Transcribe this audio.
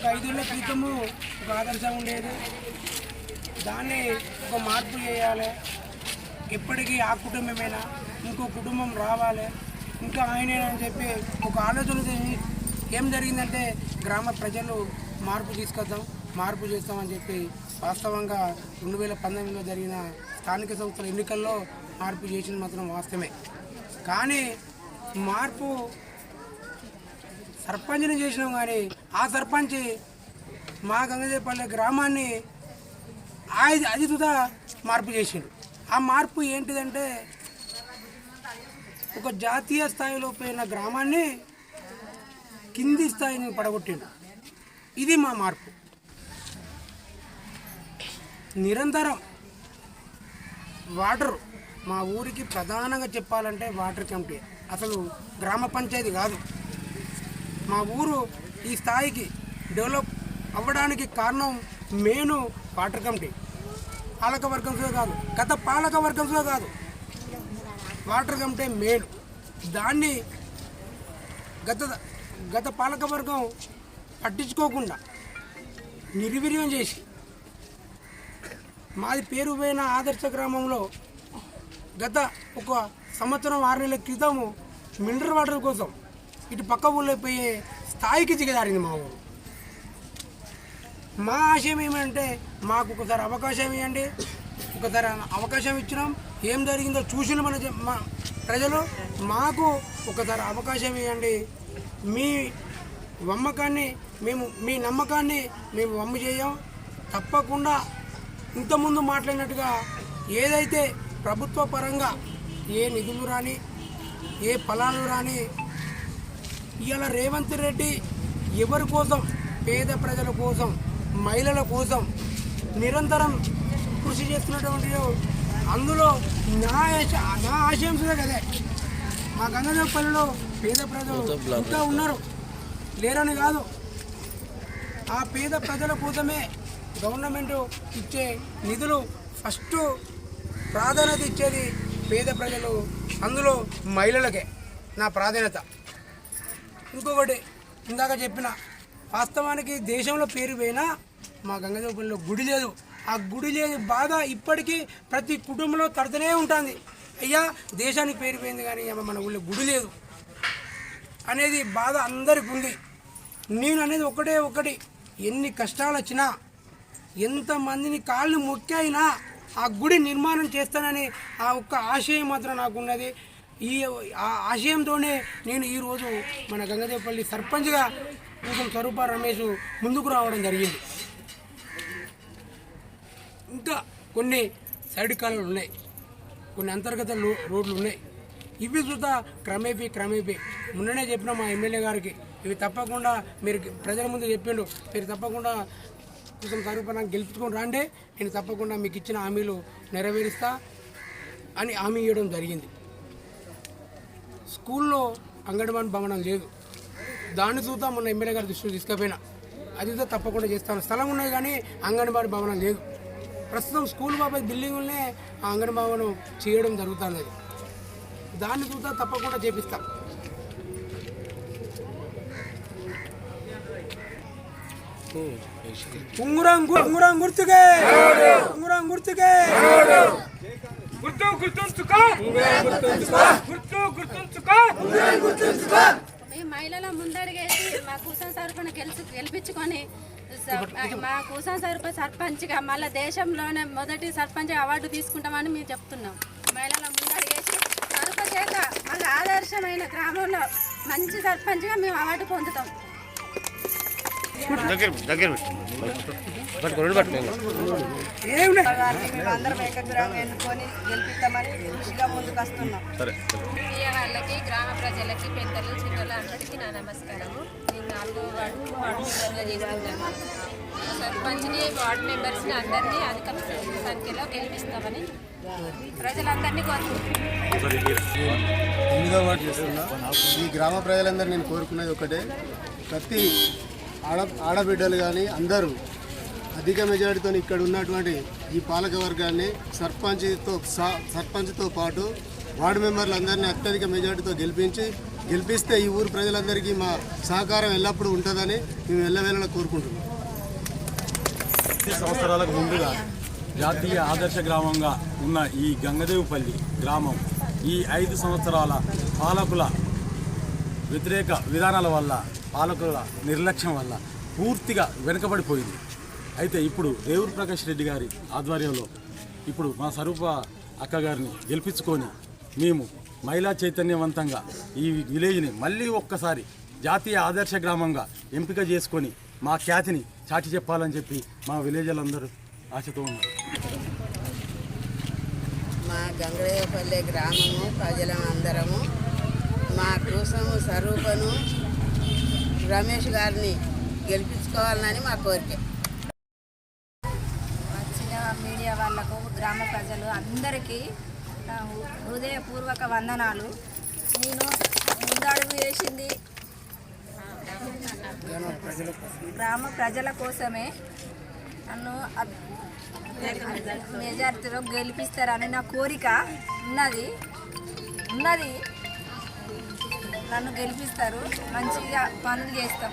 ఒక ఐదేళ్ళ క్రితము ఒక ఆదర్శం ఉండేది. దాన్ని ఒక మార్పు చేయాలి. ఎప్పటికీ ఆ కుటుంబమేనా? ఇంకో కుటుంబం రావాలి. ఇంకా ఆయనేనని చెప్పి ఒక ఆలోచన చేసి ఏం జరిగిందంటే గ్రామ ప్రజలు మార్పు తీసుకొద్దాం మార్పు చేస్తామని చెప్పి వాస్తవంగా రెండు వేల పంతొమ్మిదిలో జరిగిన స్థానిక సంస్థల ఎన్నికల్లో మార్పు చేసిన మాత్రం వాస్తవమే. కానీ మార్పు సర్పంచ్ని చేసినాం కానీ ఆ సర్పంచ్ మా గంగదేపల్లి గ్రామాన్ని అది అది సుధా మార్పు చేసిండు. ఆ మార్పు ఏంటిదంటే ఒక జాతీయ స్థాయిలో పోయిన గ్రామాన్ని కింది స్థాయిని పడగొట్టిండు. ఇది మా మార్పు. నిరంతరం వాటర్ మా ఊరికి ప్రధానంగా చెప్పాలంటే వాటర్ కమిటీ అసలు గ్రామ పంచాయతీ కాదు. మా ఊరు ఈ స్థాయికి డెవలప్ అవ్వడానికి కారణం మెయిన్ వాటర్ కమిటీ. పాలక వర్గంలో కాదు గత పాలక వర్గంలో కాదు. వాటర్ కమిటీ మెయిన్ దాన్ని గత గత పాలక వర్గం పట్టించుకోకుండా నిర్వీర్యం చేసి మాది పేరు పోయిన ఆదర్శ గ్రామంలో గత ఒక సంవత్సరం ఆరు నెలల క్రితము మినరల్ వాటర్ కోసం ఇటు పక్క ఊళ్ళో పోయే స్థాయికి దిగజారింది మా ఊరు. మా ఆశయం ఏమంటే మాకు ఒకసారి అవకాశం ఇవ్వండి. ఒకసారి అవకాశం ఇచ్చినాం. ఏం జరిగిందో చూసిన మన మా ప్రజలు. మాకు ఒకసారి అవకాశం ఇవ్వండి. మీ వమ్మకాన్ని మేము మీ నమ్మకాన్ని మేము వమ్ము చేయం. తప్పకుండా ఇంతకుముందు మాట్లాడినట్టుగా ఏదైతే ప్రభుత్వ పరంగా ఏ నిధులు రాని ఏ ఫలాలు రాని ఇవాళ రేవంత్ రెడ్డి ఎవరి కోసం పేద ప్రజల కోసం మహిళల కోసం నిరంతరం కృషి చేస్తున్నటువంటి అందులో నా ఆశ- నా ఆశయం కదే. మా గంగదేవపల్లిలో పేద ప్రజలు ఇంకా ఉన్నారు. లేరని కాదు. ఆ పేద ప్రజల కోసమే గవర్నమెంట్ ఇచ్చే నిధులు ఫస్ట్ ప్రాధాన్యత ఇచ్చేది పేద ప్రజలు అందులో మహిళలకే. నా ప్రాధాన్యత. ఇంకొకటి ఇందాక చెప్పిన వాస్తవానికి దేశంలో పేరు పోయినా మా గంగదేవపల్లిలో గుడి లేదు. ఆ గుడి లేని బాధ ఇప్పటికీ ప్రతి కుటుంబంలో తడుతూనే ఉంటుంది. అయ్యా దేశానికి పేరు పోయింది కానీ ఏమో మన ఊళ్ళో గుడి లేదు అనేది బాధ అందరికి ఉంది. నేను అనేది ఒకటే ఒకటి ఎన్ని కష్టాలు వచ్చినా ఎంతమందిని కాళ్ళు మొక్కైనా ఆ గుడి నిర్మాణం చేస్తానని ఆ ఒక్క ఆశయం మాత్రం నాకున్నది ఈ ఆ ఆశయంతోనే నేను ఈరోజు మన గంగదేవపల్లి సర్పంచ్గా కొంచెం స్వరూప రమేష్ ముందుకు రావడం జరిగింది. ఇంకా కొన్ని సైడ్ కాలువలు ఉన్నాయి. కొన్ని అంతర్గత రోడ్లు ఉన్నాయి. ఇవి చూద్దా క్రమేపీ క్రమేపీ. మొన్ననే చెప్పిన మా ఎమ్మెల్యే గారికి ఇవి తప్పకుండా మీరు ప్రజల ముందు చెప్పిండు. మీరు తప్పకుండా కొంచెం తరపున గెలుచుకొని రాండి. నేను తప్పకుండా మీకు ఇచ్చిన హామీలు నెరవేరుస్తా అని హామీ ఇవ్వడం జరిగింది. స్కూల్లో అంగన్వాడీ భవనం లేదు. దాన్ని చూద్దా మొన్న ఎమ్మెల్యే గారి దృష్టికి తీసుకుపోయినా. అది కూడా తప్పకుండా చేస్తాను. స్థలం ఉన్నది కానీ అంగన్వాడీ భవనం లేదు. ప్రస్తుతం స్కూల్ బాబాయ్ బిల్డింగులనే ఆ అంగన్వాడీ భవనం చేయడం జరుగుతున్నది. దాన్ని చూద్దా తప్పకుండా చేపిస్తాం. ఉంగురం ఉంగురం గుర్తుకే! ఉంగురం గుర్తుకే! గుర్తు గుర్తుంచుకో! గుర్తు గుర్తుంచుకో! మేము మహిళల ముందడిగేసి మా కూసం సరఫన గెలుచు గెలిపించుకొని మా కూసం సరఫ సర్పంచ్గా మళ్ళీ దేశంలోనే మొదటి సర్పంచ్ అవార్డు తీసుకుంటామని మేము చెప్తున్నాం. మహిళల ముందడిగేసి సరఫ చేత మళ్ళీ ఆదర్శమైన గ్రామంలో మంచి సర్పంచ్గా మేము అవార్డు పొందుతాం. దగ్గర దగ్గర పట్టుకో రెండు పట్టుకో ఏమి గారిని మేము అందరం ఏకగ్రహంగా ఎన్నుకొని గెలిపిస్తామని కృషిగా ముందుకు వస్తున్నాం సరే. వాళ్ళకి గ్రామ ప్రజలకి పెద్దలు చిన్నలు అందరికీ నా నమస్కారము. నేను నాలుగో వార్డు వార్డు మెంబర్గా చేస్తున్నాను సర్పంచ్ని వార్డు మెంబర్స్ని అందరినీ అధిక సంఖ్యలో గెలిపిస్తామని ప్రజలందరినీ కోరుకుంటున్నాను. తొమ్మిదో వార్డు చేస్తున్నా. ఈ గ్రామ ప్రజలందరూ నేను కోరుకునేది ఒకటే ప్రతి ఆడ ఆడబిడ్డలు కానీ అందరూ అధిక మెజారిటీతో ఇక్కడ ఉన్నటువంటి ఈ పాలక వర్గాన్ని సర్పంచ్తో సర్పంచ్తో పాటు వార్డు మెంబర్లందరినీ అత్యధిక మెజారిటీతో గెలిపించి గెలిపిస్తే ఈ ఊరు ప్రజలందరికీ మా సహకారం ఎల్లప్పుడూ ఉంటుందని మేము ఎల్లవేళలా కోరుకుంటున్నాం. సంవత్సరాలకు ముందుగా జాతీయ ఆదర్శ గ్రామంగా ఉన్న ఈ గంగదేవుపల్లి గ్రామం ఈ ఐదు సంవత్సరాల పాలకుల వ్యతిరేక విధానాల వల్ల పాలకుల నిర్లక్ష్యం వల్ల పూర్తిగా వెనుకబడిపోయింది. అయితే ఇప్పుడు రేవూరు ప్రకాష్ రెడ్డి గారి ఆధ్వర్యంలో ఇప్పుడు మా స్వరూప అక్క గారిని గెలిపించుకొని మేము మహిళా చైతన్యవంతంగా ఈ విలేజ్ని మళ్ళీ ఒక్కసారి జాతీయ ఆదర్శ గ్రామంగా ఎంపిక చేసుకొని మా ఖ్యాతిని చాటి చెప్పాలని చెప్పి మా విలేజర్లందరూ ఆశతో ఉన్నారు. మా గంగదేవపల్లి గ్రామము ప్రజలం అందరము మా కోసము స్వరూపను రమేష్ గారిని గెలిపించుకోవాలని మా కోరిక. వచ్చిన మీడియా వాళ్ళకు గ్రామ ప్రజలు అందరికీ హృదయపూర్వక వందనాలు. నేను ముందడుగు వేసింది గ్రామ ప్రజల కోసమే. నన్ను మెజార్టీలో గెలిపిస్తారని నా కోరిక ఉన్నది. ఉన్నది. నన్ను గెలిపిస్తారు. మంచిగా పనులు చేస్తాం.